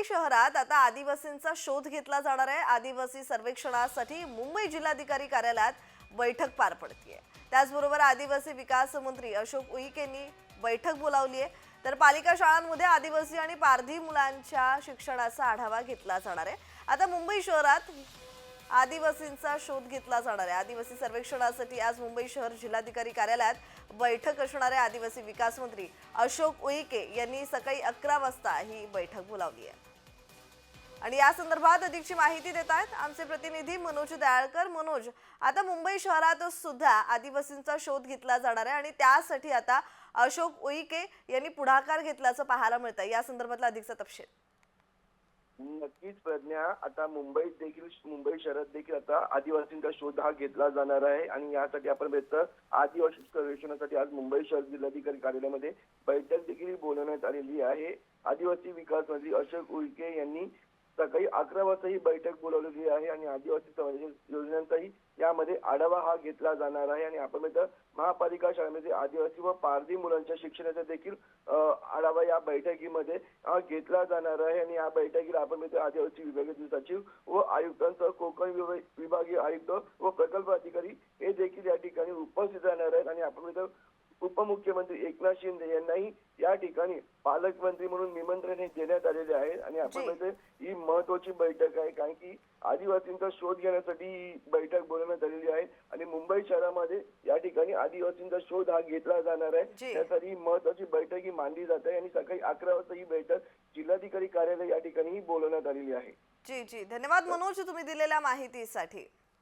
मुंबई शहरात आता आदिवासींचा शोध घेतला जाणार आहे. आदिवासी सर्वेक्षणासाठी मुंबई जिल्हाधिकारी कार्यालयात बैठक पार पडतीये. त्याचबरोबर आदिवासी विकास मंत्री अशोक उईक यांनी बैठक बोलावली आहे तर पालिका शाळांमध्ये आदिवासी आणि पारधी मुलांच्या शिक्षणाचा आढावा घेतला जाणार आहे. आता मुंबई शहरात आदिवासींचा शोध घेतला जाणार आहे. आदिवासी सर्वेक्षणासाठी आज मुंबई शहर जिल्हाधिकारी कार्यालयात बैठक असणार आहे. आदिवासी विकास मंत्री अशोक उईके यांनी सकाळी अकरा वाजता ही बैठक बोलावली आहे. आणि या संदर्भात अधिकची माहिती देत आहेत आमचे प्रतिनिधी मनोज दयाळकर. मनोज आता मुंबई शहरात सुद्धा आदिवासींचा शोध घेतला जाणार आहे आणि त्यासाठी आता अशोक उईके यांनी पुढाकार घेतल्याचं पाहायला मिळतं या संदर्भातला अधिकचा तपशील. नक्कीच प्रज्ञा. आता मुंबईत देखील मुंबई शहरात देखील आता आदिवासींचा शोध हा घेतला जाणार आहे आणि यासाठी आपण बेहतर आदिवासी सर्वेक्षणासाठी आज मुंबई शहर जिल्हाधिकारी कार्यालयामध्ये बैठक देखील बोलवण्यात आलेली आहे. आदिवासी विकास मंत्री अशोक उईके यांनी सकाळी अकरा वाजता ही बैठक बोलावलेली आहे आणि आदिवासी समाजाच्या योजनांचाही यामध्ये आढावा हा घेतला जाणार आहे आणि आपण म्हणतो महापालिका शाळेमध्ये आदिवासी व पारधी मुलांच्या शिक्षणाचा देखील आढावा या बैठकीमध्ये घेतला जाणार आहे. आणि या बैठकीला आपण म्हणतो आदिवासी विभागाचे सचिव व आयुक्तांसह कोकण विभागीय आयुक्त व प्रकल्प अधिकारी हे देखील या ठिकाणी उपस्थित राहणार आहेत. आणि आपण म्हणतो उपमुख्यमंत्री एकनाथ शिंदे यांनाही या ठिकाणी पालकमंत्री म्हणून निमंत्रण हे देण्यात आलेले आहे. आणि आपण ही महत्वाची बैठक आहे कारण की आदिवासींचा शोध घेण्यासाठी ही बैठक बोलवण्यात आलेली आहे. आणि मुंबई शहरामध्ये या ठिकाणी आदिवासींचा शोध हा घेतला जाणार आहे. त्यासाठी ही महत्वाची बैठक ही मांडली जात आहे. आणि सकाळी अकरा वाजता ही बैठक जिल्हाधिकारी कार्यालय या ठिकाणी ही बोलवण्यात आलेली आहे. जी जी. धन्यवाद मनोज तुम्ही दिलेल्या माहितीसाठी.